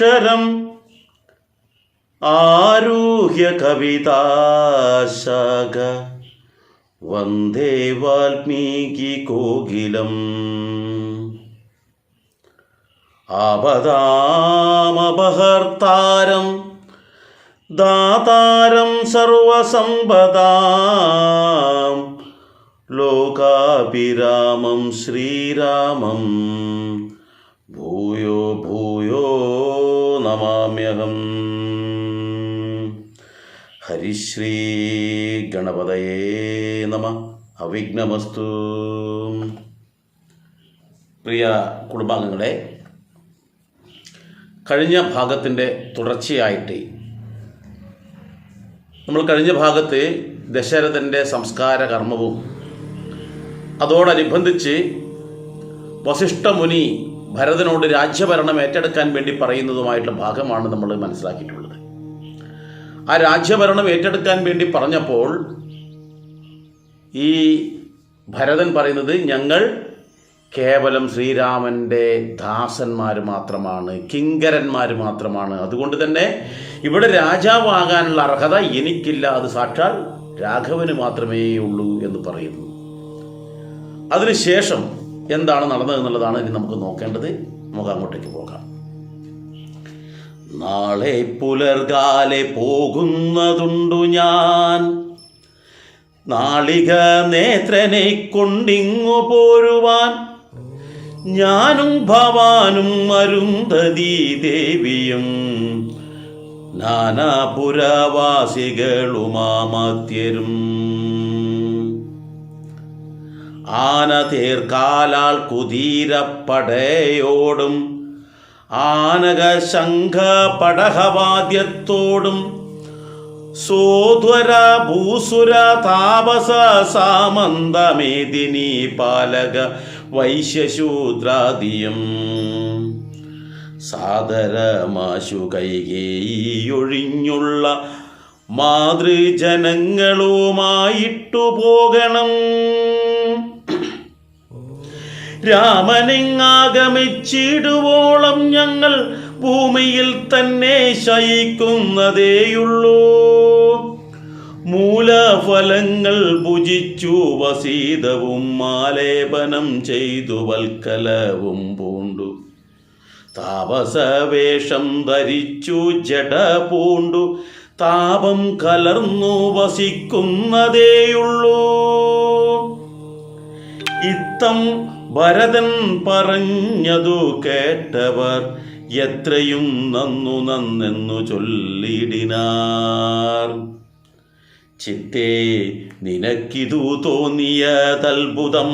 മധുരാക്ഷരം ആരൂഹ്യ കവിതാശാഖ വന്ദേ വാൽമീകി കോകിലം. ആപദാമപഹർത്താരം ദാതാരം സർവസമ്പദാം. ലോകാഭിരാമം ശ്രീരാമം. ഭൂയോ ഭൂയോ നമാമ്യഹം ഹരിശ്രീ ഗണപതയേ നമ. അവിഘ്നമസ്തു. പ്രിയ കുടുംബാംഗങ്ങളെ കഴിഞ്ഞ ഭാഗത്തിന്റെ തുടർച്ചയായിട്ട് നമ്മൾ കഴിഞ്ഞ ഭാഗത്ത് ദശരഥന്റെ സംസ്കാര കർമ്മവും അതോടനുബന്ധിച്ച് വസിഷ്ഠമുനി ഭരതനോട് രാജ്യഭരണം ഏറ്റെടുക്കാൻ വേണ്ടി പറയുന്നതുമായിട്ടുള്ള ഭാഗമാണ് നമ്മൾ മനസ്സിലാക്കിയിട്ടുള്ളത്. ആ രാജ്യഭരണം ഏറ്റെടുക്കാൻ വേണ്ടി പറഞ്ഞപ്പോൾ ഈ ഭരതൻ പറയുന്നത് ഞങ്ങൾ കേവലം ശ്രീരാമന്റെ ദാസന്മാർ മാത്രമാണ് കിങ്കരന്മാർ മാത്രമാണ്. അതുകൊണ്ട് തന്നെ ഇവിടെ രാജാവാകാനുള്ള അർഹത എനിക്കില്ല. അത് സാക്ഷാൽ രാഘവന് മാത്രമേ ഉള്ളൂ എന്ന് പറയുന്നു. അതിനുശേഷം എന്താണ് നടന്നതെന്നുള്ളതാണ് ഇനി നമുക്ക് നോക്കേണ്ടത്. നമുക്ക് അങ്ങോട്ടേക്ക് പോകാം. നാളെ പുലർകാലെ പോകുന്നതുണ്ടു ഞാൻ. നാളിക നേത്രനെ കൊണ്ടിങ്ങു പോരുവാൻ. ഞാനും ഭവാനും അരുന്ധതി ദേവിയും നാനാപുരവാസികളുമാമത്യരും. ആന തീർക്കാലാൽ കുതീരപ്പടയോടും ആനക ശംഖ പടഹവാദ്യത്തോടും സോധ്വര ഭൂസുര താപസ സാമന്തമേദിനി പാലക വൈശ്യശൂദ്രാദിയും. സാദരമാശു കൈകേയൊഴിഞ്ഞുള്ള മാതൃജനങ്ങളുമായിട്ടു പോകണം. രാമനെങ്ങാഗമിച്ചിടുവോളം ഞങ്ങൾ ഭൂമിയിൽ തന്നെ ശയിക്കുന്നതേയുള്ളൂ. മൂലഫലങ്ങൾ ഭുജിച്ചു വസീതവും മാലേപനം ചെയ്തു വൽക്കലവും പൂണ്ടു. താപസവേഷം ധരിച്ചു ജട പൂണ്ടു. താപം കലർന്നു വസിക്കുന്നതേയുള്ളൂ. ഇത്തം ഭരതൻ പറഞ്ഞതു കേട്ടവർ എത്രയും നന്നു നന്നെന്നു ചൊല്ലിടിനാർ. ചിത്തേ നിനക്കിതു തോന്നിയ തോന്നിയതത്ഭുതം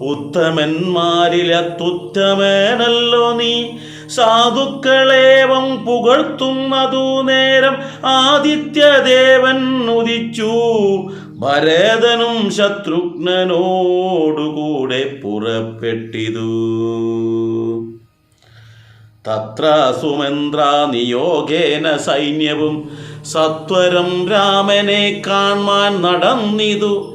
ഉത്തമന്മാരിലത്തുത്തമേനല്ലോ നീ. സാധുക്കളേവം പുകഴ്ത്തുന്നതു നേരം ആദിത്യദേവൻ ഉദിച്ചു. ഭരതനും ശത്രുഘ്നനോടുകൂടെ പുറപ്പെട്ടിതു. തത്ര സുമന്ത്ര നിയോഗേന സൈന്യവും സത്വരം രാമനെ കാണാൻ നടന്നിതു.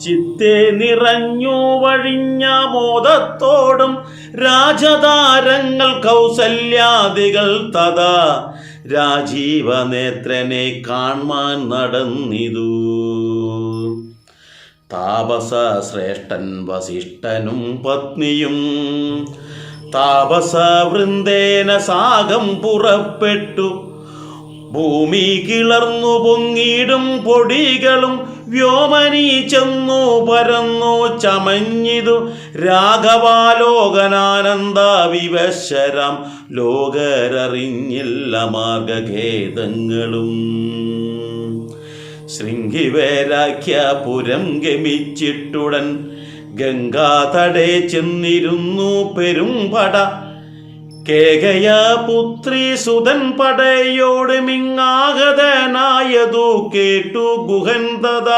ചിത്തെ നിറഞ്ഞു വഴിഞ്ഞ മോദത്തോടും രാജതാരങ്ങൾ കൗസല്യാദികൾ തഥാ രാജീവനേത്രനെ കാൺമാൻ നടന്നിതു. താപസ ശ്രേഷ്ഠൻ വസിഷ്ഠനും പത്നിയും താപസ വൃന്ദേന സാഗം പുറപ്പെട്ടു. ഭൂമി കിളർന്നു പൊങ്ങിടും പൊടികളും വ്യോമനി ചെന്നു പരന്നു ചമഞ്ഞിതു രാഘവാലോകനാനന്ദ വിവശരം. ലോകരറിഞ്ഞില്ല മാർഗഖേദങ്ങളും. ശൃംഗിവേരാഖ്യപുരം ഗമിച്ചിട്ടുടൻ ഗംഗാതടേ ചെന്നിരുന്നു പെരുംപട. കേകയ പുത്രി സുതൻ പടയോട് മിങ്ങാഗതനായതു കേട്ടു ഗുഹന്തത.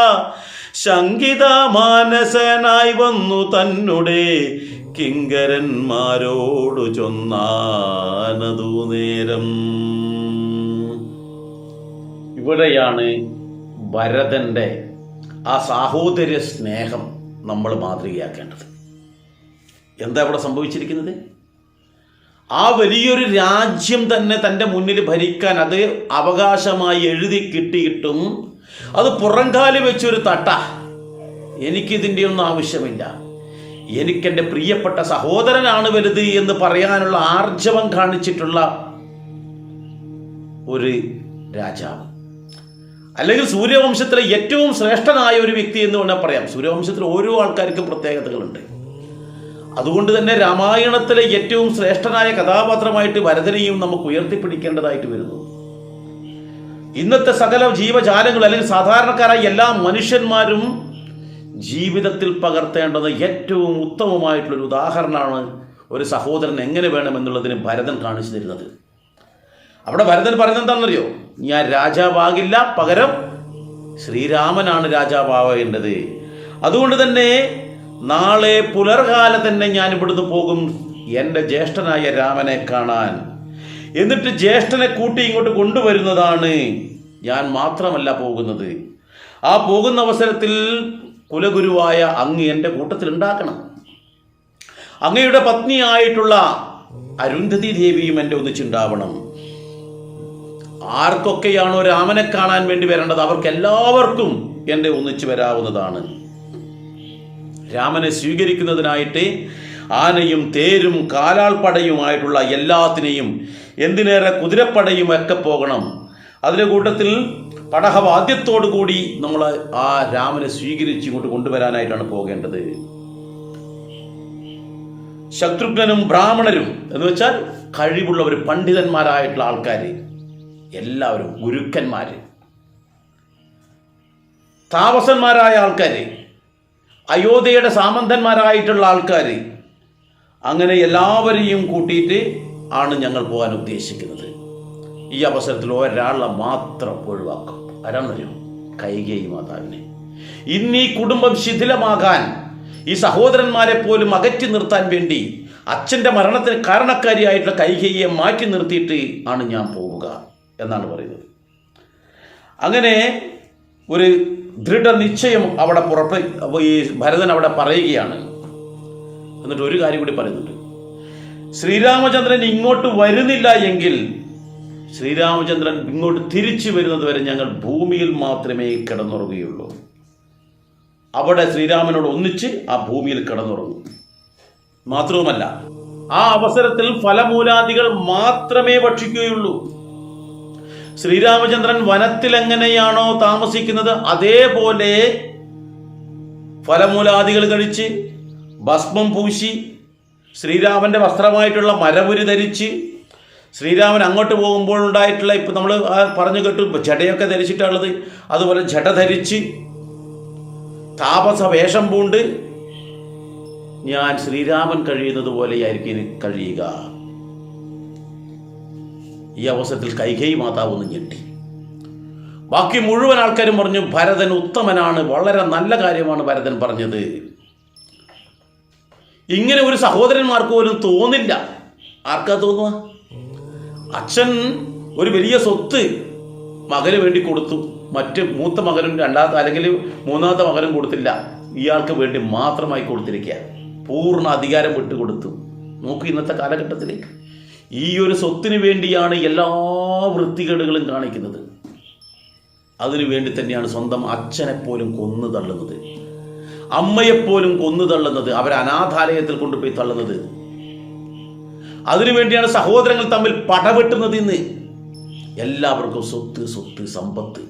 ശങ്കിത മാനസനായി വന്നു തന്നുടെ. കിങ്കരന്മാരോടു ചൊന്നാനതു നേരം. ഇവിടെയാണ് ഭരതന്റെ ആ സാഹോദര്യ സ്നേഹം നമ്മൾ മാതൃകയാക്കേണ്ടത്. എന്താ ഇവിടെ സംഭവിച്ചിരിക്കുന്നത്? ആ വലിയൊരു രാജ്യം തന്നെ തന്റെ മുന്നിൽ ഭരിക്കാൻ അത് അവകാശമായി എഴുതി കിട്ടിയിട്ടും അത് പുറംകാലി വെച്ചൊരു തട്ട. എനിക്കിതിന്റെ ഒന്നും ആവശ്യമില്ല. എനിക്കെന്റെ പ്രിയപ്പെട്ട സഹോദരനാണ് വലുത് എന്ന് പറയാനുള്ള ആർജവം കാണിച്ചിട്ടുള്ള ഒരു രാജാവ്. അല്ലെങ്കിൽ സൂര്യവംശത്തിലെ ഏറ്റവും ശ്രേഷ്ഠനായ ഒരു വ്യക്തി എന്ന് വേണമെങ്കിൽ പറയാം. സൂര്യവംശത്തിലെ ഓരോ ആൾക്കാർക്കും പ്രത്യേകതകളുണ്ട്. അതുകൊണ്ട് തന്നെ രാമായണത്തിലെ ഏറ്റവും ശ്രേഷ്ഠനായ കഥാപാത്രമായിട്ട് ഭരതനെയും നമുക്ക് ഉയർത്തിപ്പിടിക്കേണ്ടതായിട്ട് വരുന്നു. ഇന്നത്തെ സകല ജീവജാലങ്ങൾ അല്ലെങ്കിൽ സാധാരണക്കാരായ എല്ലാ മനുഷ്യന്മാരും ജീവിതത്തിൽ പകർത്തേണ്ടത് ഏറ്റവും ഉത്തമമായിട്ടുള്ളൊരു ഉദാഹരണമാണ് ഒരു സഹോദരൻ എങ്ങനെ വേണമെന്നുള്ളതിന് ഭരതൻ കാണിച്ചു തരുന്നത്. അവിടെ ഭരതൻ പറയുന്നത് എന്താണെന്നറിയോ? ഞാൻ രാജാവാകില്ല പകരം ശ്രീരാമനാണ് രാജാവാകേണ്ടത്. അതുകൊണ്ട് തന്നെ നാളെ പുലർകാല തന്നെ ഞാൻ ഇവിടുന്ന് പോകും എന്റെ ജ്യേഷ്ഠനായ രാമനെ കാണാൻ. എന്നിട്ട് ജ്യേഷ്ഠനെ കൂട്ടി ഇങ്ങോട്ട് കൊണ്ടുവരുന്നതാണ് ഞാൻ മാത്രമല്ല പോകുന്നത്. ആ പോകുന്ന അവസരത്തിൽ കുലഗുരുവായ അങ്ങ് എന്റെ കൂട്ടത്തിൽ ഉണ്ടാക്കണം. അങ്ങയുടെ പത്നിയായിട്ടുള്ള അരുന്ധതി ദേവിയും എന്റെ ഒന്നിച്ചുണ്ടാവണം ആർക്കൊക്കെയാണോ രാമനെ കാണാൻ വേണ്ടി വരേണ്ടത്? അവർക്കെല്ലാവർക്കും എന്റെ ഒന്നിച്ചു വരാവുന്നതാണ്. രാമനെ സ്വീകരിക്കുന്നതിനായിട്ട് ആനയും തേരും കാലാൾപ്പടയുമായിട്ടുള്ള എല്ലാത്തിനെയും എന്തിനേറെ കുതിരപ്പടയും ഒക്കെ പോകണം. അതിന്റെ കൂട്ടത്തിൽ പടഹവാദ്യത്തോടു കൂടി നമ്മൾ ആ രാമനെ സ്വീകരിച്ച് ഇങ്ങോട്ട് കൊണ്ടുവരാനായിട്ടാണ് പോകേണ്ടത്. ശത്രുഘ്നനും ബ്രാഹ്മണരും എന്ന് വെച്ചാൽ കഴിവുള്ളവർ പണ്ഡിതന്മാരായിട്ടുള്ള ആൾക്കാർ എല്ലാവരും ഗുരുക്കന്മാര് താപസന്മാരായ ആൾക്കാർ അയോധ്യയുടെ സാമന്തന്മാരായിട്ടുള്ള ആൾക്കാർ അങ്ങനെ എല്ലാവരെയും കൂട്ടിയിട്ട് ആണ് ഞങ്ങൾ പോകാൻ ഉദ്ദേശിക്കുന്നത്. ഈ അവസരത്തിൽ ഒരാളെ മാത്രം ഒഴിവാക്കും. ആരാണെന്നറിയോ കൈകേയി മാതാവിനെ. ഇന്ന് ഈ കുടുംബം ശിഥിലമാകാൻ ഈ സഹോദരന്മാരെ പോലും അകറ്റി നിർത്താൻ വേണ്ടി അച്ഛന്റെ മരണത്തിന് കാരണക്കാരിയായിട്ടുള്ള കൈകേയെ മാറ്റി നിർത്തിയിട്ട് ആണ് ഞാൻ പോവുക എന്നാണ് പറയുന്നത്. അങ്ങനെ ഒരു ദൃഢനിശ്ചയം അവിടെ പുറപ്പെ ഈ ഭരതൻ അവിടെ പറയുകയാണ്. എന്നിട്ട് ഒരു കാര്യം കൂടി പറയുന്നുണ്ട്. ശ്രീരാമചന്ദ്രൻ ഇങ്ങോട്ട് വരുന്നില്ല എങ്കിൽ ശ്രീരാമചന്ദ്രൻ ഇങ്ങോട്ട് തിരിച്ചു വരുന്നത് വരെ ഞങ്ങൾ ഭൂമിയിൽ മാത്രമേ കിടന്നുറങ്ങുകയുള്ളൂ. അവിടെ ശ്രീരാമനോട് ഒന്നിച്ച് ആ ഭൂമിയിൽ കിടന്നുറങ്ങും. മാത്രവുമല്ല ആ അവസരത്തിൽ ഫലമൂലാദികൾ മാത്രമേ ഭക്ഷിക്കുകയുള്ളൂ. ശ്രീരാമചന്ദ്രൻ വനത്തിൽ എങ്ങനെയാണോ താമസിക്കുന്നത് അതേപോലെ ഫലമൂലാദികൾ കഴിച്ച് ഭസ്മം പൂശി ശ്രീരാമന്റെ വസ്ത്രമായിട്ടുള്ള മരപുരി ധരിച്ച് ശ്രീരാമൻ അങ്ങോട്ട് പോകുമ്പോൾ ഉണ്ടായിട്ടുള്ള ഇപ്പം നമ്മൾ പറഞ്ഞു കേട്ടു ജടയൊക്കെ ധരിച്ചിട്ടുള്ളത്. അതുപോലെ ജട ധരിച്ച് താപസ വേഷം പൂണ്ട്. ഞാൻ ശ്രീരാമൻ കഴിയുന്നത് പോലെയായിരിക്കും കഴിയുക. ഈ അവസരത്തിൽ കൈകൈ മാതാവ് ഒന്ന് ഞെട്ടി. ബാക്കി മുഴുവൻ ആൾക്കാരും പറഞ്ഞു ഭരതൻ ഉത്തമനാണ് വളരെ നല്ല കാര്യമാണ് ഭരതൻ പറഞ്ഞത്. ഇങ്ങനെ ഒരു സഹോദരന്മാർക്ക് പോലും തോന്നില്ല. ആർക്കാ തോന്നുക? അച്ഛൻ ഒരു വലിയ സ്വത്ത് മകന് വേണ്ടി കൊടുത്തു. മറ്റ് മൂത്ത മകനും രണ്ടാമത്തെ അല്ലെങ്കിൽ മൂന്നാമത്തെ മകനും കൊടുത്തില്ല. ഇയാൾക്ക് വേണ്ടി മാത്രമായി കൊടുത്തിരിക്കുക പൂർണ അധികാരം വിട്ടുകൊടുത്തു. നോക്കൂ ഇന്നത്തെ കാലഘട്ടത്തിൽ ഈ ഒരു സ്വത്തിന് വേണ്ടിയാണ് എല്ലാ വൃത്തികേടുകളും കാണിക്കുന്നത്. അതിനു വേണ്ടി തന്നെയാണ് സ്വന്തം അച്ഛനെപ്പോലും കൊന്നു തള്ളുന്നത്. അമ്മയെപ്പോലും കൊന്നു തള്ളുന്നത് അവരെ അനാഥാലയത്തിൽ കൊണ്ടുപോയി തള്ളുന്നത്. അതിനുവേണ്ടിയാണ് സഹോദരങ്ങൾ തമ്മിൽ പടവെട്ടുന്നത് ഇന്ന്. എല്ലാവർക്കും സ്വത്ത് സ്വത്ത് സമ്പത്ത്.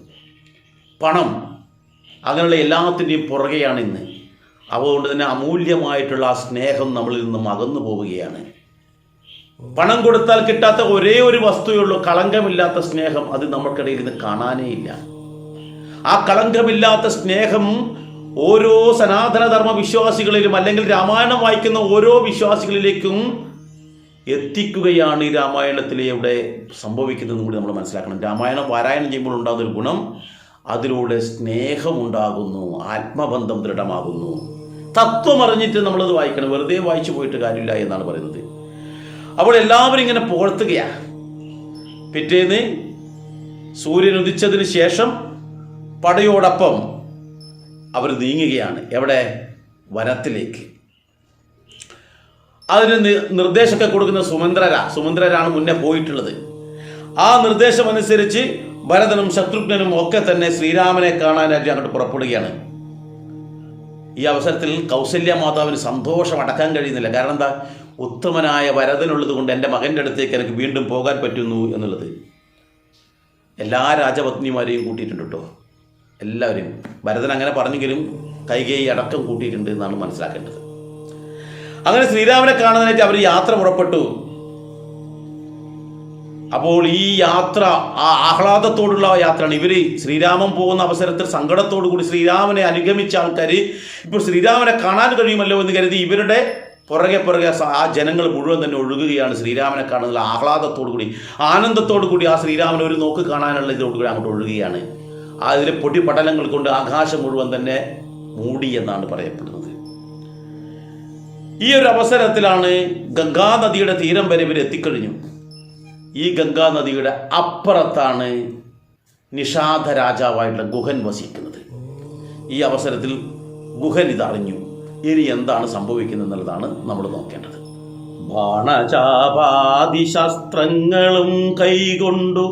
പണം. അങ്ങനെയുള്ള എല്ലാത്തിന്റെയും പുറകെയാണ് ഇന്ന്. അതുകൊണ്ട് തന്നെ അമൂല്യമായിട്ടുള്ള ആ സ്നേഹം നമ്മളിൽ നിന്നും അകന്നു പോവുകയാണ്. പണം കൊടുത്താൽ കിട്ടാത്ത ഒരേ ഒരു വസ്തുവേ ഉള്ളൂ. കളങ്കമില്ലാത്ത സ്നേഹം അത് നമ്മൾക്കിടയിൽ ഇന്ന് കാണാനേ ഇല്ല. ആ കളങ്കമില്ലാത്ത സ്നേഹം ഓരോ സനാതനധർമ്മ വിശ്വാസികളിലും അല്ലെങ്കിൽ രാമായണം വായിക്കുന്ന ഓരോ വിശ്വാസികളിലേക്കും എത്തിക്കുകയാണ് ഈ രാമായണത്തിലെ രാമായണത്തിലൂടെ സംഭവിക്കുന്നതെന്ന് കൂടി നമ്മൾ മനസ്സിലാക്കണം. രാമായണം പാരായണം ചെയ്യുമ്പോൾ ഉണ്ടാകുന്ന ഒരു ഗുണം അതിലൂടെ സ്നേഹമുണ്ടാകുന്നു ആത്മബന്ധം ദൃഢമാകുന്നു. തത്വം അറിഞ്ഞിട്ട് നമ്മളത് വായിക്കണം. വെറുതെ വായിച്ചു പോയിട്ട് കാര്യമില്ല എന്നാണ് പറയുന്നത്. അപ്പോൾ എല്ലാവരും ഇങ്ങനെ പുകഴ്ത്തുകയാണ് പിറ്റേന്ന് സൂര്യൻ ഉദിച്ചതിന് ശേഷം പടയോടൊപ്പം അവർ നീങ്ങുകയാണ് എവിടെ? വനത്തിലേക്ക്. അതിന് നിർദ്ദേശമൊക്കെ കൊടുക്കുന്ന സുമന്ത്രര. സുമന്ത്രരാണ് മുന്നേ പോയിട്ടുള്ളത്. ആ നിർദ്ദേശം അനുസരിച്ച് ഭരതനും ശത്രുഘ്നനും ഒക്കെ തന്നെ ശ്രീരാമനെ കാണാനായിട്ട് അങ്ങോട്ട് പുറപ്പെടുകയാണ്. ഈ അവസരത്തിൽ കൗസല്യ മാതാവിന് സന്തോഷം അടക്കാൻ കഴിയുന്നില്ല. കാരണം എന്താ? ഉത്തമനായ വരതനുള്ളത് കൊണ്ട് എന്റെ മകന്റെ അടുത്തേക്ക് എനിക്ക് വീണ്ടും പോകാൻ പറ്റുന്നു എന്നുള്ളത്. എല്ലാ രാജപത്നിമാരെയും കൂട്ടിയിട്ടുണ്ട് കേട്ടോ. എല്ലാവരെയും. ഭരതൻ അങ്ങനെ പറഞ്ഞെങ്കിലും കൈകൈ അടക്കം കൂട്ടിയിട്ടുണ്ട് എന്നാണ് മനസ്സിലാക്കേണ്ടത്. അങ്ങനെ ശ്രീരാമനെ കാണുന്നതിനായിട്ട് അവർ യാത്ര പുറപ്പെട്ടു. അപ്പോൾ ഈ യാത്ര ആ ആഹ്ലാദത്തോടുള്ള യാത്രയാണ്. ഇവർ ശ്രീരാമൻ പോകുന്ന അവസരത്തിൽ സങ്കടത്തോടു കൂടി ശ്രീരാമനെ അനുഗമിച്ച ആൾക്കാർ ഇപ്പോൾ ശ്രീരാമനെ കാണാൻ കഴിയുമല്ലോ എന്ന് കരുതി ഇവരുടെ പുറകെ പുറകെ ആ ജനങ്ങൾ മുഴുവൻ തന്നെ ഒഴുകുകയാണ് ശ്രീരാമനെ കാണുന്നത് ആഹ്ലാദത്തോടു കൂടി ആനന്ദത്തോടു കൂടി ആ ശ്രീരാമനെ ഒരു നോക്ക് കാണാനുള്ള ഇതോടു കൂടി അങ്ങോട്ട് ഒഴുകുകയാണ്. അതിലെ പൊടിപടലങ്ങൾ കൊണ്ട് ആകാശം മുഴുവൻ തന്നെ മൂടി എന്നാണ് പറയപ്പെടുന്നത്. ഈ ഒരു അവസരത്തിലാണ് ഗംഗാനദിയുടെ തീരം വരെ ഇവർ എത്തിക്കഴിഞ്ഞു. ഈ ഗംഗാനദിയുടെ അപ്പുറത്താണ് നിഷാദ രാജാവായിട്ടുള്ള ഗുഹൻ വസിക്കുന്നത്. ഈ അവസരത്തിൽ ഗുഹൻ ഇതറിഞ്ഞു. ഇനി എന്താണ് സംഭവിക്കുന്നത് എന്നുള്ളതാണ് നമ്മൾ നോക്കേണ്ടത്. ബാണചാപാതി ശാസ്ത്രങ്ങളും കൈകൊണ്ടു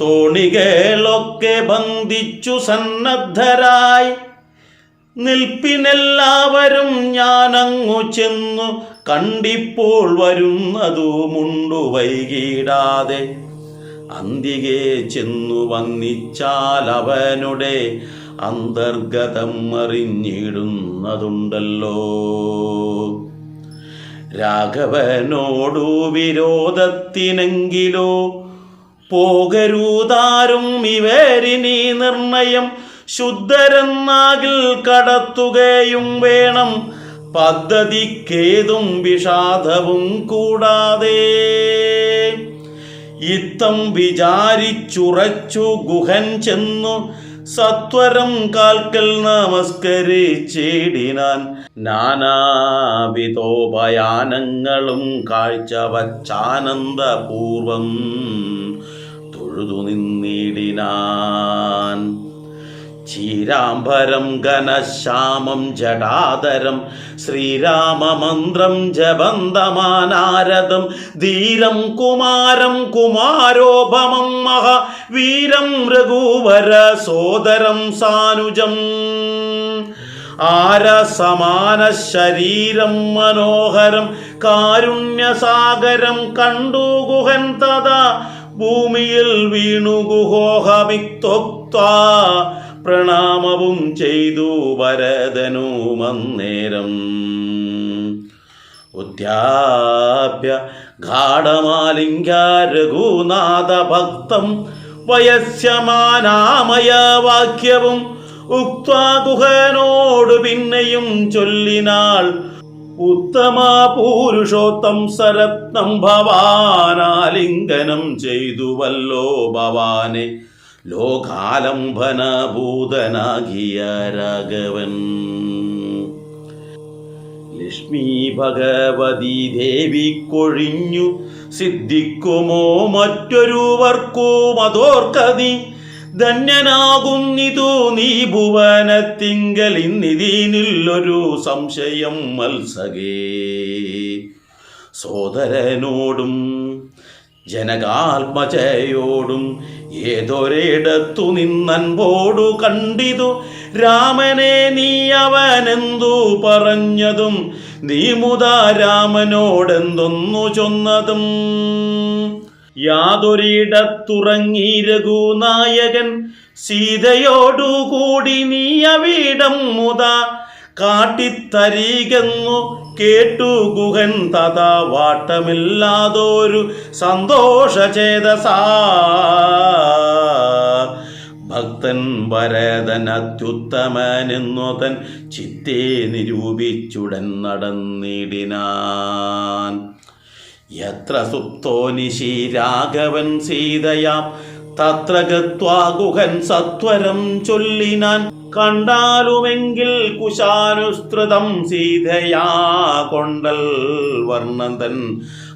തോണികളൊക്കെ ബന്ധിച്ചു സന്നദ്ധരായി നിൽപ്പിനെല്ലാവരും ഞാനങ്ങു ചെന്നു കണ്ടിപ്പോൾ വരുന്നതുമുണ്ടു വൈകിടാതെ അന്തികെ ചെന്നു വന്നിച്ചാൽ അവനുടെ അന്തർഗതം അറിഞ്ഞിടുന്നതുണ്ടല്ലോ. രാഘവനോടു വിരോധത്തിനെങ്കിലോ പോകരുതാരും ഇവരിനി നിർണയം ശുദ്ധരെന്നാകിൽ കടത്തുകയും വേണം. പദ്ധതിക്കേതും വിഷാദവും കൂടാതെ. ഇത്തം വിചാരിച്ചുറച്ചു ഗുഹൻ ചെന്നു സത്വരം കാൽക്കൽ നമസ്കരിച്ചിടിനാൻ. നാനാവിധോപയാനങ്ങളും കാഴ്ചവച്ചാനന്ദപൂർവം തൊഴുതു നിന്നിടിനാൻ ചീരാംബരം ഘനശ്യാമം ജടാധരം ശ്രീരാമമന്ത്രം ജപന്തമാനാരദം ധീരം കുമാരം കുമാരോപമം മഹാവീരം രഘുവര സോദരം സാനുജം. ആരസമാന ശരീരം മനോഹരം കാരുണ്യസാഗരം കണ്ടു ഗുഹൻ തഥാ ഭൂമിയിൽ വീണു ഗുഹോഹമിത്തൊക്ത. പ്രണാമവും ചെയ്തു വരദനുമന്നേരം ഉദ്യാപ്യ ഗാഠമാലിംഗ രഘുനാഥ ഭക്തം വയസ്യമാനാമയ വാക്യവും ഉക്വാ ഗുഹനോട് പിന്നെയും ചൊല്ലിനാൾ ഉത്തമ പുരുഷോത്തം സരത്നം ഭവാനാലിംഗനം ചെയ്തുവല്ലോ ഭവാനെ. ലോകാലംബന ഭൂതനാകിയ രാഘവൻ. ലക്ഷ്മി ഭഗവതി ദേവി കൊഴിഞ്ഞു സിദ്ധിക്കുമോ മറ്റൊരുവർക്കും അതോർക്കതി ധന്യനാകുന്നിതു നീ ഭുവനത്തിങ്കൽ ഇന്നിതീനില്ലൊരു സംശയം മത്സകേ. സോദരനോടും ജനകാത്മജയോടും ഏതൊരിടത്തു നിന്നൻപോടു കണ്ടിതു. രാമനെ നീ അവനെന്തു പറഞ്ഞതും? നീ മുതാ രാമനോടെന്തൊന്നു ചൊന്നതും? യാതൊരിടത്തുറങ്ങി രഘുനായകൻ സീതയോടുകൂടി നീ അവിടം മുത കാട്ടിത്തരികെന്നു കേട്ടു ഗുഹൻ തഥാ വാട്ടമില്ലാതൊരു സന്തോഷചേതസാ. ഭക്തൻ വരതൻ അത്യുത്തമനെന്നു തൻ ചിത്തേ നിരൂപിച്ചുടൻ നടന്നിടിനാൻ. എത്ര സുപ്തോ നിശി രാഘവൻ സീതയാം തത്ര ഗത്വാ ഗുഹൻ സത്വരം ചൊല്ലിനാൻ കണ്ടാലുമെങ്കിൽ കുശാനുസ്തൃതം സീതയാ കൊണ്ടൽ വർണന്തൻ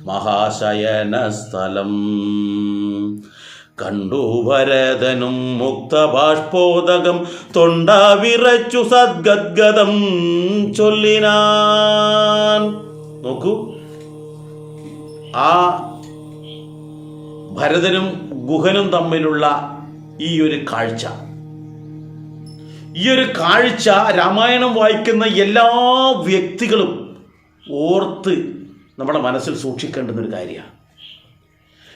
മഹാശയന സ്ഥലം കണ്ടു ഭരതനും മുക്തബാഷ്പോദകം തൊണ്ട വിറച്ചു സദ്ഗദ്ഗതം ചൊല്ലിനാൻ. നോക്കൂ. ആ ഭരതനും ഗുഹനും തമ്മിലുള്ള ഈ ഒരു കാഴ്ച. ഈ ഒരു കാഴ്ച രാമായണം വായിക്കുന്ന എല്ലാ വ്യക്തികളും ഓർത്ത് നമ്മുടെ മനസ്സിൽ സൂക്ഷിക്കേണ്ടുന്ന ഒരു കാര്യമാണ്.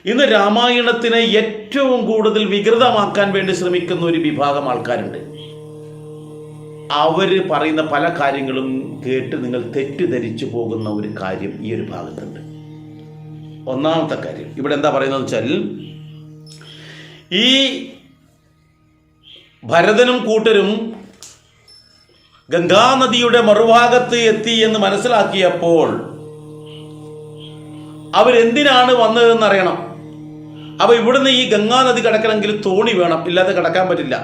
ഇന്ന് രാമായണത്തിനെ ഏറ്റവും കൂടുതൽ വികൃതമാക്കാൻ വേണ്ടി ശ്രമിക്കുന്ന ഒരു വിഭാഗം ആൾക്കാരുണ്ട്. അവർ പറയുന്ന പല കാര്യങ്ങളും കേട്ട് നിങ്ങൾ തെറ്റിദ്ധരിച്ചു പോകുന്ന ഒരു കാര്യം ഈ ഒരു ഭാഗത്തുണ്ട്. ഒന്നാമത്തെ കാര്യം ഇവിടെ എന്താ പറയുന്നത് വെച്ചാൽ ഈ ഭരതനും കൂട്ടരും ഗംഗാനദിയുടെ മറുഭാഗത്ത് എത്തി എന്ന് മനസ്സിലാക്കിയപ്പോൾ അവരെന്തിനാണ് വന്നതെന്ന് അറിയണം അപ്പോൾ ഇവിടുന്ന് ഈ ഗംഗാനദി കിടക്കണമെങ്കിൽ തോണി വേണം. ഇല്ലാതെ കിടക്കാൻ പറ്റില്ല.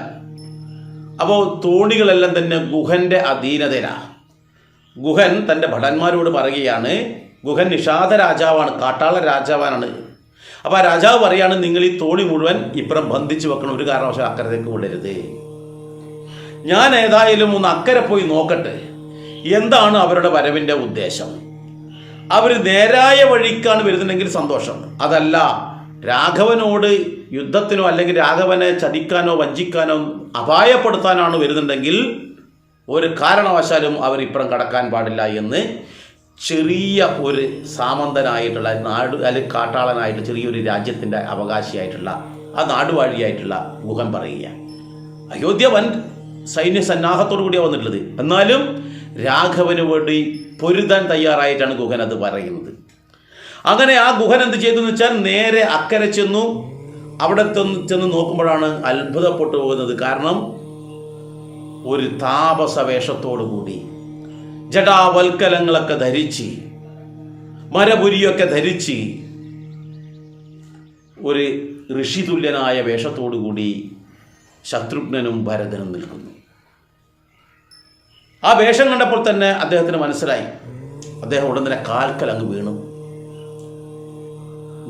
അപ്പോൾ തോണികളെല്ലാം തന്നെ ഗുഹന്റെ അധീനതയിലാണ് ഗുഹൻ തന്റെ ഭടന്മാരോട് പറയുകയാണ് ഗുഹൻ നിഷാദ രാജാവാണ് കാട്ടാള രാജാവാണ്. അപ്പോൾ രാജാവ് പറയാണ് നിങ്ങൾ ഈ തോണി മുഴുവൻ ഇപ്പുറം ബന്ധിച്ചു വെക്കണം ഒരു കാരണവശാലും അക്കരത്തേക്ക് വിടരുത്. ഞാൻ ഏതായാലും ഒന്ന് അക്കരെ പോയി നോക്കട്ടെ. എന്താണ് അവരുടെ വരവിന്റെ ഉദ്ദേശം? അവർ നേരായ വഴിക്കാണ് വരുന്നുണ്ടെങ്കിൽ സന്തോഷം. അതല്ല രാഘവനോട് യുദ്ധത്തിനോ അല്ലെങ്കിൽ രാഘവനെ ചതിക്കാനോ വഞ്ചിക്കാനോ അപായപ്പെടുത്താനാണ് വരുന്നുണ്ടെങ്കിൽ ഒരു കാരണവശാലും അവർ ഇപ്പുറം കടക്കാൻ പാടില്ല എന്ന് ചെറിയ ഒരു സാമന്തനായിട്ടുള്ള നാട് അല്ലെങ്കിൽ കാട്ടാളനായിട്ട് ചെറിയൊരു രാജ്യത്തിന്റെ അവകാശിയായിട്ടുള്ള ആ നാടുവാഴിയായിട്ടുള്ള ഗുഹൻ പറയുക അയോധ്യ വൻ സൈന്യ സന്നാഹത്തോടു കൂടിയാണ് വന്നിട്ടുള്ളത്. എന്നാലും രാഘവന് വേണ്ടി പൊരുതാൻ തയ്യാറായിട്ടാണ് ഗുഹൻ അത് പറയുന്നത്. അങ്ങനെ ആ ഗുഹൻ എന്ത് ചെയ്തു എന്ന് വെച്ചാൽ നേരെ അക്കരെ ചെന്നു. അവിടെ ചെന്ന് നോക്കുമ്പോഴാണ് അത്ഭുതപ്പെട്ടു പോകുന്നത്. കാരണം ഒരു താപസ വേഷത്തോടു കൂടി ജടാവൽക്കലങ്ങളൊക്കെ ധരിച്ച് മരപുരിയൊക്കെ ധരിച്ച് ഒരു ഋഷിതുല്യനായ വേഷത്തോടു കൂടി ശത്രുഘ്നനും ഭരതനും നിൽക്കുന്നു. ആ വേഷം കണ്ടപ്പോൾ തന്നെ അദ്ദേഹത്തിന് മനസ്സിലായി. അദ്ദേഹം ഉടൻ തന്നെ കാൽക്കൽ അങ്ങ് വീണു.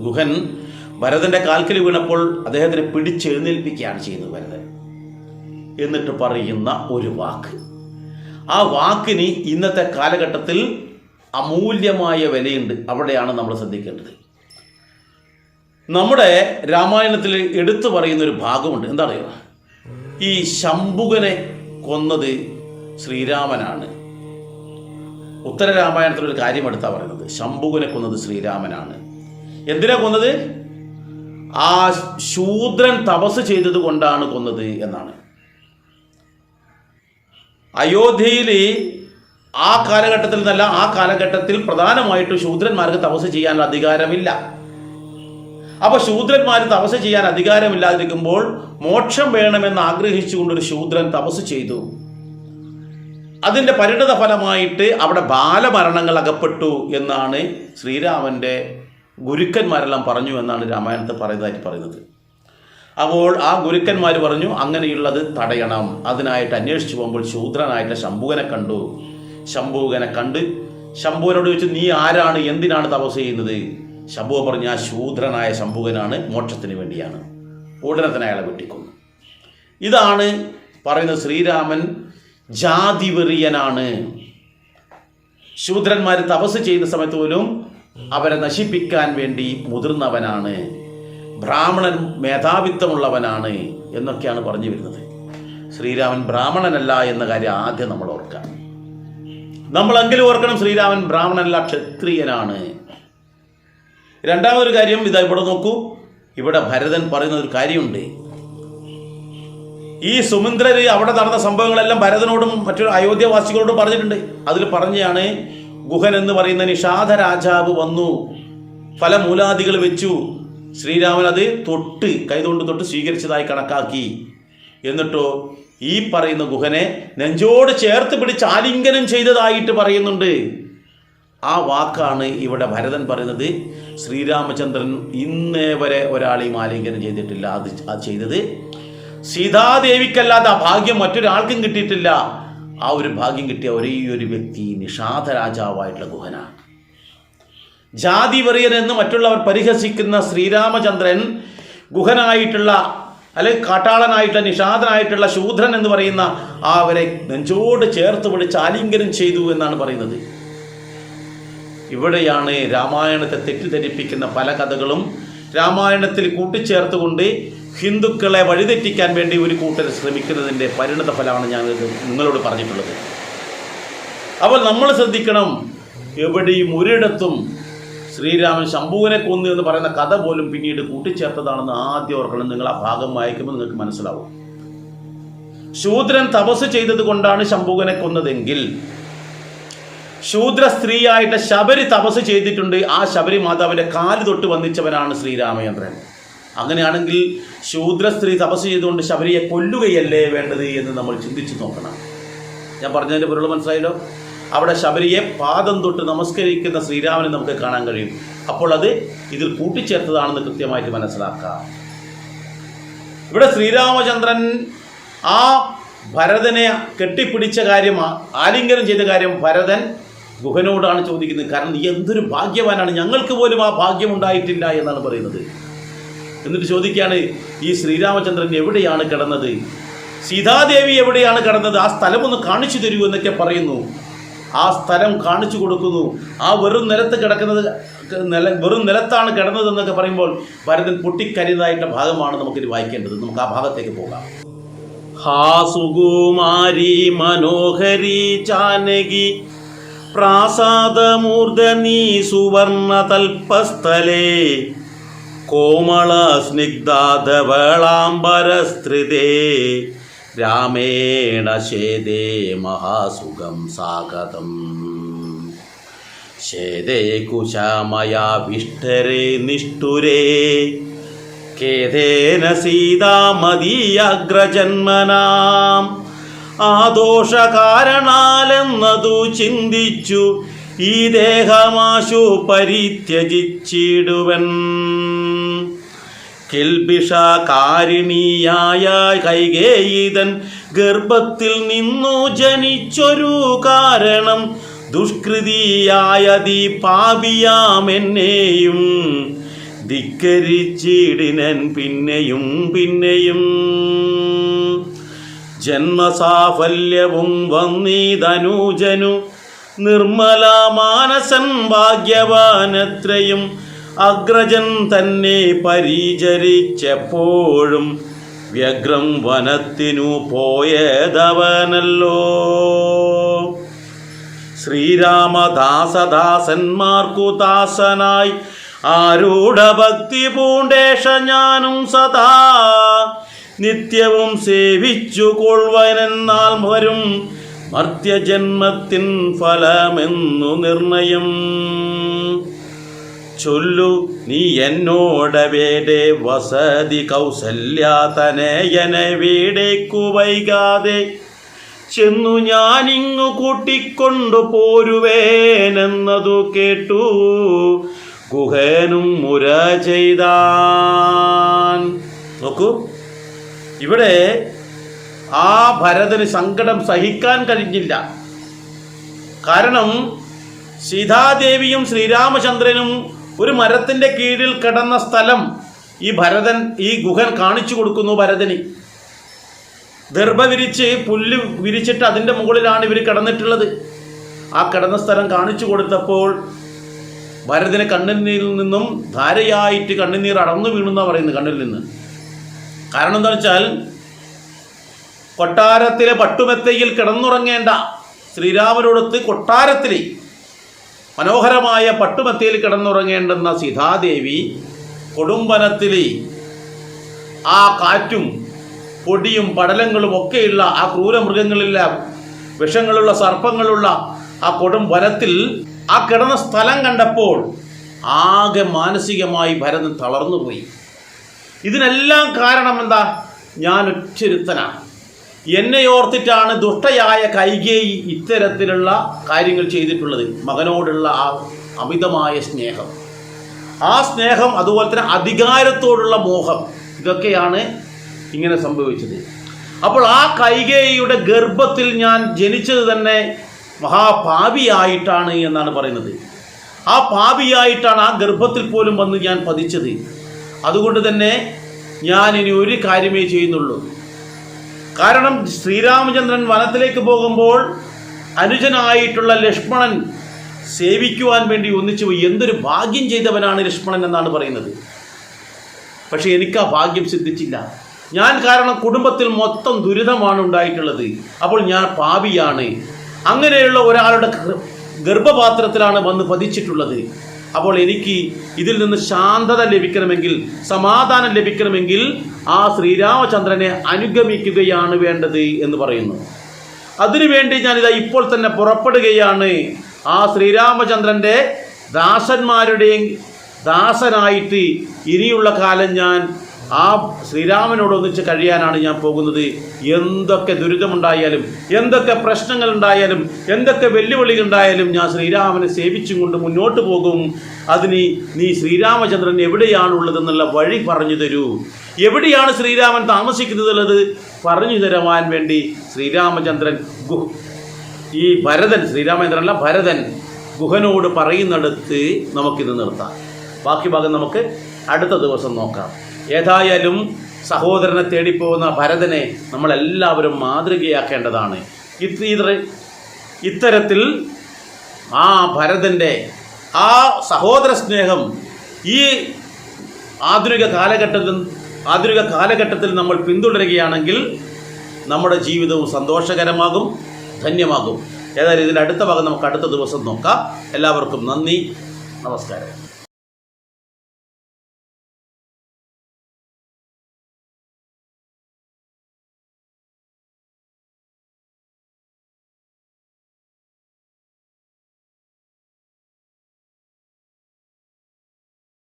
ഗുഹൻ ഭരതന്റെ കാൽക്കൽ വീണപ്പോൾ അദ്ദേഹത്തിനെ പിടിച്ചെഴുന്നേൽപ്പിക്കുകയാണ് ചെയ്യുന്നത് ഭരതൻ. എന്നിട്ട് പറയുന്ന ഒരു വാക്ക്. ആ വാക്കിന് ഇന്നത്തെ കാലഘട്ടത്തിൽ അമൂല്യമായ വിലയുണ്ട്. അവിടെയാണ് നമ്മൾ ശ്രദ്ധിക്കേണ്ടത്. നമ്മുടെ രാമായണത്തിൽ എടുത്തു പറയുന്ന ഒരു ഭാഗമുണ്ട്. എന്താ പറയുക ഈ ശംഭുകനെ കൊന്നത് ശ്രീരാമനാണ്. ഉത്തര രാമായണത്തിൽ ഒരു കാര്യം എടുത്താ പറയുന്നത്. ശംഭുകനെ കൊന്നത് ശ്രീരാമനാണ്. എന്തിനാ കൊന്നത്? ആ ശൂദ്രൻ തപസ് ചെയ്തത് കൊണ്ടാണ് കൊന്നത് എന്നാണ്. അയോധ്യയിൽ ആ കാലഘട്ടത്തിൽ നിന്നല്ല ആ കാലഘട്ടത്തിൽ പ്രധാനമായിട്ട് ശൂദ്രന്മാർക്ക് തപസ് ചെയ്യാനുള്ള അധികാരമില്ല. അപ്പൊ ശൂദ്രന്മാർ തപസ് ചെയ്യാൻ അധികാരമില്ലാതിരിക്കുമ്പോൾ മോക്ഷം വേണമെന്ന് ആഗ്രഹിച്ചുകൊണ്ടൊരു ശൂദ്രൻ തപസ് ചെയ്തു. അതിന്റെ പരിണിത ഫലമായിട്ട് അവിടെ ബാലമരണങ്ങൾ അകപ്പെട്ടു എന്നാണ് ശ്രീരാമന്റെ ഗുരുക്കന്മാരെല്ലാം പറഞ്ഞു എന്നാണ് രാമായണത്തിൽ പറയുന്നതായിട്ട് പറയുന്നത്. അപ്പോൾ ആ ഗുരുക്കന്മാർ പറഞ്ഞു അങ്ങനെയുള്ളത് തടയണം. അതിനായിട്ട് അന്വേഷിച്ചു പോകുമ്പോൾ ശൂദ്രനായിട്ട് ശംഭുകനെ കണ്ടു. ശംഭുകനെ കണ്ട് ശംഭുവിനോട് ചോദിച്ചു നീ ആരാണ്? എന്തിനാണ് തപസ് ചെയ്യുന്നത്? ശംഭുവൻ പറഞ്ഞു ആ ശൂദ്രനായ ശംഭുകനാണ് മോക്ഷത്തിന് വേണ്ടിയാണ്. ഉടനെ തന്നെ അയാളെ വെട്ടിക്കൊന്നു. ഇതാണ് പറയുന്നത് ശ്രീരാമൻ ജാതിവെറിയനാണ്. ശൂദ്രന്മാർ തപസ് ചെയ്യുന്ന സമയത്ത് പോലും അവരെ നശിപ്പിക്കാൻ വേണ്ടി മുതിർന്നവനാണ്. ബ്രാഹ്മണൻ മേധാവിത്വമുള്ളവനാണ് എന്നൊക്കെയാണ് പറഞ്ഞു വരുന്നത്. ശ്രീരാമൻ ബ്രാഹ്മണനല്ല എന്ന കാര്യം ആദ്യം നമ്മൾ ഓർക്കാം നമ്മളെങ്കിലും ഓർക്കണം ശ്രീരാമൻ ബ്രാഹ്മണനല്ല ക്ഷത്രിയനാണ്. രണ്ടാമതൊരു കാര്യം ഇതാ ഇവിടെ നോക്കൂ. ഇവിടെ ഭരതൻ പറയുന്ന ഒരു കാര്യമുണ്ട്. ഈ സുമന്ത്രര് അവിടെ നടന്ന സംഭവങ്ങളെല്ലാം ഭരതനോടും മറ്റു അയോധ്യവാസികളോടും പറഞ്ഞിട്ടുണ്ട്. അതിൽ പറഞ്ഞാണ് ഗുഹൻ എന്ന് പറയുന്ന നിഷാദ രാജാവ് വന്നു പല മൂലാദികൾ വെച്ചു ശ്രീരാമൻ അത് തൊട്ട് കൈകൊണ്ട് തൊട്ട് സ്വീകരിച്ചതായി കണക്കാക്കി. എന്നിട്ടോ ഈ പറയുന്ന ഗുഹനെ നെഞ്ചോട് ചേർത്ത് പിടിച്ച് ആലിംഗനം ചെയ്തതായിട്ട് പറയുന്നുണ്ട്. ആ വാക്കാണ് ഇവിടെ ഭരതൻ പറയുന്നത്. ശ്രീരാമചന്ദ്രൻ ഇന്നേ വരെ ഒരാളെയും ആലിംഗനം ചെയ്തിട്ടില്ല. അത് അത് ചെയ്തത് സീതാദേവിക്കല്ലാതെ ആ ഭാഗ്യം മറ്റൊരാൾക്കും കിട്ടിയിട്ടില്ല. ആ ഒരു ഭാഗ്യം കിട്ടിയ ഒരേ ഒരു വ്യക്തി നിഷാദ രാജാവായിട്ടുള്ള ഗുഹനാണ്. ജാതി വെറിയൻ എന്ന് മറ്റുള്ളവർ പരിഹസിക്കുന്ന ശ്രീരാമചന്ദ്രൻ ഗുഹനായിട്ടുള്ള അല്ലെങ്കിൽ കാട്ടാളനായിട്ടുള്ള നിഷാദനായിട്ടുള്ള ശൂദ്രൻ എന്ന് പറയുന്ന ആ അവരെ നെഞ്ചോട് ചേർത്ത് പിടിച്ച് ആലിംഗനം ചെയ്തു എന്നാണ് പറയുന്നത്. ഇവിടെയാണ് രാമായണത്തെ തെറ്റിദ്ധരിപ്പിക്കുന്ന പല കഥകളും രാമായണത്തിൽ കൂട്ടിച്ചേർത്തുകൊണ്ട് ഹിന്ദുക്കളെ വഴിതെറ്റിക്കാൻ വേണ്ടി ഒരു കൂട്ടർ ശ്രമിക്കുന്നതിന്റെ പരിണത ഫലമാണ് ഞാൻ നിങ്ങളോട് പറഞ്ഞിട്ടുള്ളത്. അപ്പോൾ നമ്മൾ ശ്രദ്ധിക്കണം എവിടെയും ഒരിടത്തും ശ്രീരാമൻ ശംഭുവിനെ കൊന്നു എന്ന് പറയുന്ന കഥ പോലും പിന്നീട് കൂട്ടിച്ചേർത്തതാണെന്ന് ആദ്യം ഓർക്കണം. നിങ്ങൾ ആ ഭാഗം വായിക്കുമ്പോൾ നിങ്ങൾക്ക് മനസ്സിലാവും. ശൂദ്രൻ തപസ് ചെയ്തത് കൊണ്ടാണ് ശംഭുവിനെ കൊന്നതെങ്കിൽ. ശൂദ്ര സ്ത്രീയായിട്ട് ശബരി തപസ് ചെയ്തിട്ടുണ്ട്. ആ ശബരി മാതാവിന്റെ കാൽ തൊട്ട് വന്നിച്ചവനാണ് ശ്രീരാമചന്ദ്രൻ. അങ്ങനെയാണെങ്കിൽ ശൂദ്ര സ്ത്രീ തപസ് ചെയ്തുകൊണ്ട് ശബരിയെ കൊല്ലുകയല്ലേ വേണ്ടത് എന്ന് നമ്മൾ ചിന്തിച്ചു നോക്കണം. ഞാൻ പറഞ്ഞതിന്റെ പൊരുൾ മനസ്സിലായല്ലോ? അവിടെ ശബരിയെ പാദം തൊട്ട് നമസ്കരിക്കുന്ന ശ്രീരാമനെ നമുക്ക് കാണാൻ കഴിയും. അപ്പോൾ അത് ഇതിൽ കൂട്ടിച്ചേർത്തതാണെന്ന് കൃത്യമായിട്ട് മനസ്സിലാക്കാം. ഇവിടെ ശ്രീരാമചന്ദ്രൻ ആ ഭരതനെ കെട്ടിപ്പിടിച്ച കാര്യം ആലിംഗനം ചെയ്ത കാര്യം ഭരതൻ ഗുഹനോടാണ് ചോദിക്കുന്നത്. കാരണം നീ എന്തൊരു ഭാഗ്യവാനാണ്. ഞങ്ങൾക്ക് പോലും ആ ഭാഗ്യം ഉണ്ടായിട്ടില്ല എന്നാണ് പറയുന്നത്. എന്നിട്ട് ചോദിക്കുകയാണ് ഈ ശ്രീരാമചന്ദ്രൻ എവിടെയാണ് കിടന്നത്? സീതാദേവി എവിടെയാണ് കിടന്നത്? ആ സ്ഥലമൊന്ന് കാണിച്ചു തരൂ എന്നൊക്കെ പറയുന്നു. ആ സ്ഥലം കാണിച്ചു കൊടുക്കുന്നു. ആ വെറും നിലത്ത് കിടക്കുന്നത് നില വെറും നിലത്താണ് കിടന്നതെന്നൊക്കെ പറയുമ്പോൾ ഭരതൻ പൊട്ടിക്കരിയതായിട്ടുള്ള ഭാഗമാണ് നമുക്കിത് വായിക്കേണ്ടത്. നമുക്ക് ആ ഭാഗത്തേക്ക് പോകാം. ഹാ സുകുമാരി മനോഹരി ജാനകി പ്രാസാദമൂർധനി സുവർണ തൽപ്പസ്ഥലേ കോമള സ്നിഗ്ധാധവളാംബരസ്ത്രിതേ. രാമേണ ശേദേ മഹാസുഖം സാഗതം. ശേദേ കുശാമയാഭിഷ്ടരേ നിഷ്ഠുരേ. കേതേന സീതാമതീയഗ്രജന്മനാം. ആദോഷകാരണാലെന്നതു ദോഷകാരണാലെന്നതു ചിന്തിച്ചു. ഈ ദേഹമാശു പരിത്യജിച്ചിടുവൻ. കിൽബിഷകാരിണിയായ കൈകേയിതൻ ഗർഭത്തിൽ നിന്നു ജനിച്ചൊരു കാരണം. ദുഷ്കൃതിയായ ദീ പാപിയാമെന്നെയും ധിക്കരിച്ചിടിനൻ പിന്നെയും പിന്നെയും. ജന്മസാഫല്യവും വന്നീതനൂജനു നിർമ്മല മാനസൻ ഭാഗ്യവാനത്രയും അഗ്രജൻ തന്നെ പരിചരിച്ചപ്പോഴും വ്യഗ്രം വനത്തിനു പോയതവനല്ലോ. ശ്രീരാമദാസദാസന്മാർക്കു ദാസനായി ആരൂഢ ഭക്തി പൂണ്ടേഷ ഞാനും സദാ. നിത്യവും സേവിച്ചു കൊള്ളുവനെന്നാൽ വരും മർത്യജന്മത്തിൻ ഫലമെന്നു നിർണയം. ചൊല്ലു നീ എന്നോടവേടെ വസതി കൗസല്യാതനയനെ വീടേക്കു വൈകാതെ. ചെന്നു ഞാനിങ്ങു കൂട്ടിക്കൊണ്ടു പോരുവേനെന്നതു കേട്ടു. ഗുഹേനും മുര ചെയ്താൻ. നോക്കൂ ഇവിടെ ആ ഭരതന് സങ്കടം സഹിക്കാൻ കഴിഞ്ഞില്ല. കാരണം സീതാദേവിയും ശ്രീരാമചന്ദ്രനും ഒരു മരത്തിന്റെ കീഴിൽ കിടന്ന സ്ഥലം ഈ ഭരതൻ ഈ ഗുഹൻ കാണിച്ചു കൊടുക്കുന്നു ഭരതന്. ദർഭ വിരിച്ച് പുല്ല് വിരിച്ചിട്ട് അതിന്റെ മുകളിലാണ് ഇവർ കിടന്നിട്ടുള്ളത്. ആ കിടന്ന സ്ഥലം കാണിച്ചു കൊടുത്തപ്പോൾ ഭരതന് കണ്ണുനീരിൽ നിന്നും ധാരയായിട്ട് കണ്ണുനീർ അടർന്നു വീണെന്നാണ് പറയുന്നത് കണ്ണിൽ നിന്ന്. കാരണം എന്താ വെച്ചാൽ കൊട്ടാരത്തിലെ പട്ടുമെത്തയിൽ കിടന്നുറങ്ങേണ്ട ശ്രീരാമനോടത്ത് കൊട്ടാരത്തിൽ മനോഹരമായ പട്ടുമത്തിയിൽ കിടന്നുറങ്ങേണ്ടുന്ന സീതാദേവി കൊടുമ്പനത്തിൽ ആ കാറ്റും പൊടിയും പടലങ്ങളും ഒക്കെയുള്ള ആ ക്രൂരമൃഗങ്ങളില്ല വിഷങ്ങളുള്ള സർപ്പങ്ങളുള്ള ആ കൊടും വനത്തിൽ ആ കിടന്ന സ്ഥലം കണ്ടപ്പോൾ ആകെ മാനസികമായി ഭരതൻ തളർന്നുപോയി. ഇതിനെല്ലാം കാരണം എന്താ? ഞാൻ ഒറ്റരുത്തനാണ് എന്നെ ഓർത്തിട്ടാണ് ദുഷ്ടയായ കൈകേയി ഇത്തരത്തിലുള്ള കാര്യങ്ങൾ ചെയ്തിട്ടുള്ളത്. മകനോടുള്ള ആ അമിതമായ സ്നേഹം. ആ സ്നേഹം അതുപോലെ തന്നെ അധികാരത്തോടുള്ള മോഹം ഇതൊക്കെയാണ് ഇങ്ങനെ സംഭവിച്ചത്. അപ്പോൾ ആ കൈകേയിയുടെ ഗർഭത്തിൽ ഞാൻ ജനിച്ചത് തന്നെ മഹാപാപിയായിട്ടാണ് എന്നാണ് പറയുന്നത്. ആ പാപിയായിട്ടാണ് ആ ഗർഭത്തിൽ പോലും വന്ന് ഞാൻ പതിച്ചത്. അതുകൊണ്ട് തന്നെ ഞാൻ ഇനി ഒരു കാര്യമേ ചെയ്യുന്നുള്ളൂ. കാരണം ശ്രീരാമചന്ദ്രൻ വനത്തിലേക്ക് പോകുമ്പോൾ അനുജനായിട്ടുള്ള ലക്ഷ്മണൻ സേവിക്കുവാൻ വേണ്ടി ഒന്നിച്ചു പോയി. എന്തൊരു ഭാഗ്യം ചെയ്തവനാണ് ലക്ഷ്മണൻ എന്നാണ് പറയുന്നത്. പക്ഷെ എനിക്ക് ആ ഭാഗ്യം സിദ്ധിച്ചില്ല. ഞാൻ കാരണം കുടുംബത്തിൽ മൊത്തം ദുരിതമാണ് ഉണ്ടായിട്ടുള്ളത്. അപ്പോൾ ഞാൻ പാപിയാണ്. അങ്ങനെയുള്ള ഒരാളുടെ ഗർഭപാത്രത്തിലാണ് വന്ന് പതിച്ചിട്ടുള്ളത് അപ്പോൾ എനിക്ക് ഇതിൽ നിന്ന് ശാന്തത ലഭിക്കണമെങ്കിൽ സമാധാനം ലഭിക്കണമെങ്കിൽ ആ ശ്രീരാമചന്ദ്രനെ അനുഗമിക്കുകയാണ് വേണ്ടത് എന്ന് പറയുന്നു. അതിനുവേണ്ടി ഞാനിതാ ഇപ്പോൾ തന്നെ പുറപ്പെടുകയാണ്. ആ ശ്രീരാമചന്ദ്രന്റെ ദാസന്മാരുടെയും ദാസനായിട്ട് ഇനിയുള്ള കാലം ഞാൻ ആ ശ്രീരാമനോട് ഒന്നിച്ച് കഴിയാനാണ് ഞാൻ പോകുന്നത്. എന്തൊക്കെ ദുരിതമുണ്ടായാലും എന്തൊക്കെ പ്രശ്നങ്ങൾ ഉണ്ടായാലും എന്തൊക്കെ വെല്ലുവിളികൾ ഉണ്ടായാലും ഞാൻ ശ്രീരാമനെ സേവിച്ചും കൊണ്ട് മുന്നോട്ട് പോകും. അതിന് നീ ശ്രീരാമചന്ദ്രൻ എവിടെയാണുള്ളതെന്നുള്ള വഴി പറഞ്ഞു തരൂ. എവിടെയാണ് ശ്രീരാമൻ താമസിക്കുന്നതുള്ളത് പറഞ്ഞു തരുവാൻ വേണ്ടി ശ്രീരാമചന്ദ്രൻ ഗുഹ ഈ ഭരതൻ ശ്രീരാമചന്ദ്രനല്ല ഭരതൻ ഗുഹനോട് പറയുന്നിടത്ത് നമുക്കിത് നിർത്താം. ബാക്കി ഭാഗം നമുക്ക് അടുത്ത ദിവസം നോക്കാം. ഏതായാലും സഹോദരനെ തേടിപ്പോകുന്ന ഭരതനെ നമ്മളെല്ലാവരും മാതൃകയാക്കേണ്ടതാണ്. ഇത് ഇത് ഇത്തരത്തിൽ ആ ഭരതന്റെ ആ സഹോദര സ്നേഹം ഈ ആധുനിക കാലഘട്ടത്തിൽ ആധുനിക കാലഘട്ടത്തിൽ നമ്മൾ പിന്തുടരുകയാണെങ്കിൽ നമ്മുടെ ജീവിതവും സന്തോഷകരമാകും ധന്യമാകും. ഏതായാലും ഇതിന്റെ അടുത്ത ഭാഗം നമുക്ക് അടുത്ത ദിവസം നോക്കാം. എല്ലാവർക്കും നന്ദി. നമസ്കാരം.